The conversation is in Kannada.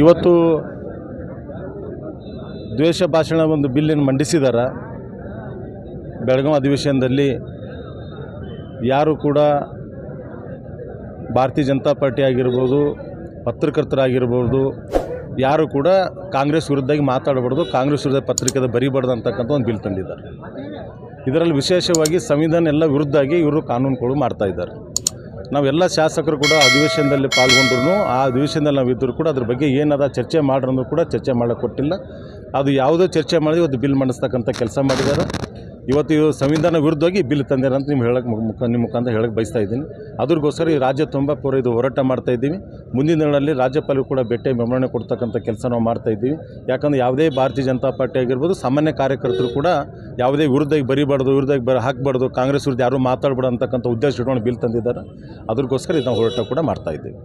ಇವತ್ತು ದ್ವೇಷ ಭಾಷಣ ಒಂದು ಬಿಲ್ಲನ್ನು ಮಂಡಿಸಿದ್ದಾರೆ ಬೆಳಗಾವಿ ಅಧಿವೇಶನದಲ್ಲಿ ಯಾರು ಕೂಡ ಭಾರತೀಯ ಜನತಾ ಪಾರ್ಟಿ ಆಗಿರ್ಬೋದು, ಪತ್ರಕರ್ತರಾಗಿರ್ಬೋದು, ಯಾರು ಕೂಡ ಕಾಂಗ್ರೆಸ್ ವಿರುದ್ಧವಾಗಿ ಮಾತಾಡಬಾರ್ದು, ಕಾಂಗ್ರೆಸ್ ವಿರುದ್ಧ ಪತ್ರಿಕೆದ ಬರಿಬಾರ್ದು ಅಂತಕ್ಕಂಥ ಒಂದು ಬಿಲ್ ತಂದಿದ್ದಾರೆ. ಇದರಲ್ಲಿ ವಿಶೇಷವಾಗಿ ಸಂವಿಧಾನ ಎಲ್ಲ ವಿರುದ್ಧವಾಗಿ ಇವರು ಕಾನೂನುಗಳು ಮಾಡ್ತಾ ಇದ್ದಾರೆ. ನಾವೆಲ್ಲ ಶಾಸಕರು ಕೂಡ ಅಧಿವೇಶನದಲ್ಲಿ ಪಾಲ್ಗೊಂಡ್ರು ಆ ಅಧಿವೇಶನದಲ್ಲಿ ನಾವು ಇದ್ದರೂ ಕೂಡ ಅದ್ರ ಬಗ್ಗೆ ಏನದ ಚರ್ಚೆ ಮಾಡ್ರಂದ್ರೂ ಕೂಡ ಚರ್ಚೆ ಮಾಡೋಕ್ಕೆ ಕೊಟ್ಟಿಲ್ಲ. ಅದು ಯಾವುದೋ ಚರ್ಚೆ ಮಾಡಿ ಒಂದು ಬಿಲ್ ಮಂಡಿಸ್ತಕ್ಕಂಥ ಕೆಲಸ ಮಾಡಿದ್ದಾರೆ. ಇವತ್ತು ಇವರು ಸಂವಿಧಾನ ವಿರುದ್ಧವಾಗಿ ಬಿಲ್ ತಂದಿರ ಅಂತ ನಿಮ್ಗೆ ಹೇಳಕ್ಕೆ ಮುಖ ನಿಮ್ಮ ಮುಖಾಂತರ ಹೇಳಕ್ಕೆ ಬಯಸ್ತಾ ಇದ್ದೀನಿ. ಅದ್ರಗೋಸ್ಕರ ಈ ರಾಜ್ಯ ತುಂಬ ಪೂರ ಇದು ಹೋರಾಟ ಮಾಡ್ತಾ ಇದ್ದೀವಿ. ಮುಂದಿನ ದಿನಗಳಲ್ಲಿ ರಾಜ್ಯಪಾಲರು ಕೂಡ ಬೆಟ್ಟೆ ಬೆಂಬಲನೆ ಕೊಡ್ತಕ್ಕಂಥ ಕೆಲಸ ನಾವು ಮಾಡ್ತಾ ಇದ್ದೀವಿ. ಯಾಕಂದರೆ ಯಾವುದೇ ಭಾರತೀಯ ಜನತಾ ಪಾರ್ಟಿ ಆಗಿರ್ಬೋದು, ಸಾಮಾನ್ಯ ಕಾರ್ಯಕರ್ತರು ಕೂಡ ಯಾವುದೇ ವಿರುದ್ಧವಾಗಿ ಬರಿಬಾರ್ದು, ವಿರುದ್ಧವಾಗಿ ಬರ ಹಾಕ್ಬಾರ್ದು, ಕಾಂಗ್ರೆಸ್ ವಿರುದ್ಧ ಯಾರೂ ಮಾತಾಡ್ಬಾರ್ದು ಅಂತಕ್ಕಂಥ ಉದ್ದೇಶ ಇಟ್ಕೊಂಡು ಬಿಲ್ ತಂದಿದ್ದಾರೆ. ಅದ್ರಗೋಸ್ಕರ ಇದನ್ನು ಹೋರಾಟ ಕೂಡ ಮಾಡ್ತಾ ಇದ್ದೀವಿ.